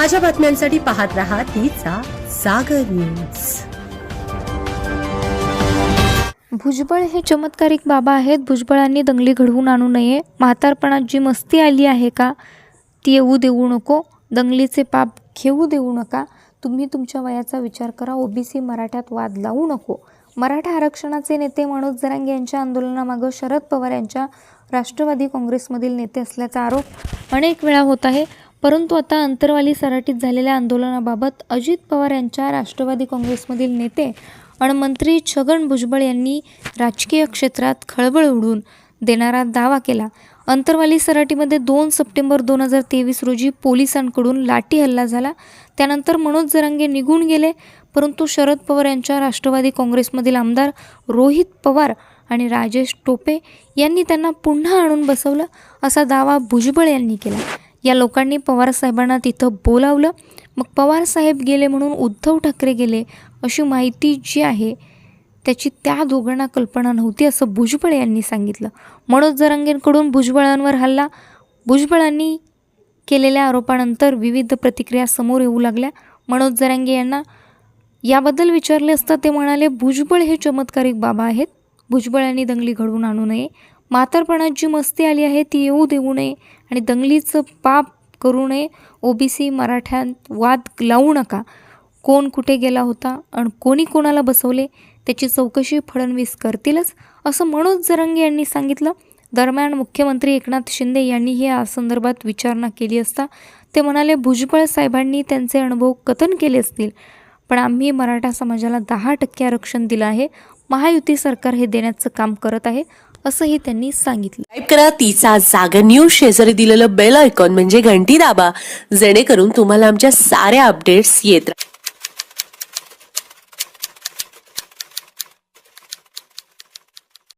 ताज्या बातम्यांसाठी पाहत रहा तिचा सागर न्यूज. भुजबळ हे चमत्कारिक बाबा आहेत. भुजबळांनी दंगली घडवून आणू नये. म्हातारपणात जी मस्ती आली आहे का? ती येऊ देऊ नको. दंगलीचे पाप घेऊ देऊ नका. तुम्ही तुमच्या वयाचा विचार करा. ओबीसी मराठ्यात वाद लावू नको. मराठा आरक्षणाचे नेते मनोज जरांगे यांच्या आंदोलनामागं शरद पवार यांच्या राष्ट्रवादी काँग्रेसमधील नेते असल्याचा आरोप अनेक वेळा होत आहे. परंतु आता अंतरवाली सराटीत झालेल्या आंदोलनाबाबत अजित पवार यांच्या राष्ट्रवादी काँग्रेसमधील नेते आणि मंत्री छगन भुजबळ यांनी राजकीय क्षेत्रात खळबळ उडून देणारा दावा केला. अंतरवाली सराटीमध्ये दोन सप्टेंबर दोन हजार तेवीस रोजी पोलिसांकडून लाठी हल्ला झाला. त्यानंतर मनोज जरांगे निघून गेले. परंतु शरद पवार यांच्या राष्ट्रवादी काँग्रेसमधील आमदार रोहित पवार आणि राजेश टोपे यांनी त्यांना पुन्हा आणून बसवलं असा दावा भुजबळ यांनी केला. या लोकांनी पवारसाहेबांना तिथं बोलावलं. मग पवारसाहेब गेले म्हणून उद्धव ठाकरे गेले अशी माहिती जी आहे त्याची त्या दोघांना कल्पना नव्हती असं भुजबळ यांनी सांगितलं. मनोज जरांगेंकडून भुजबळांवर हल्ला. भुजबळांनी केलेल्या आरोपानंतर विविध प्रतिक्रिया समोर येऊ लागल्या. मनोज जरांगे यांना याबद्दल विचारले असता ते म्हणाले भुजबळ हे चमत्कारिक बाबा आहेत. भुजबळ यांनी दंगली घडवून आणू नये. म्हातारपणात जी मस्ती आली आहे ती येऊ देऊ नये आणि दंगलीचं पाप करू नये. ओबीसी मराठ्यात वाद लावू नका. कोण कुठे गेला होता आणि कोणी कोणाला बसवले त्याची चौकशी फडणवीस करतीलच असं मनोज जरंगे यांनी सांगितलं. दरम्यान मुख्यमंत्री एकनाथ शिंदे यांनीही या संदर्भात विचारणा केली असता ते म्हणाले भुजबळ साहेबांनी त्यांचे अनुभव कथन केले असतील पण आम्ही मराठा समाजाला दहा टक्के आरक्षण दिलं आहे. महायुती सरकार हे देण्याचं काम करत आहे. असंही त्यांनी सांगितलं. टाईप करा तिचा जागर न्यूज शेजारी दिलेलं बेल आयकॉन म्हणजे घंटी दाबा. जेणेकरून तुम्हाला आमच्या साऱ्या अपडेट्स येत राहतात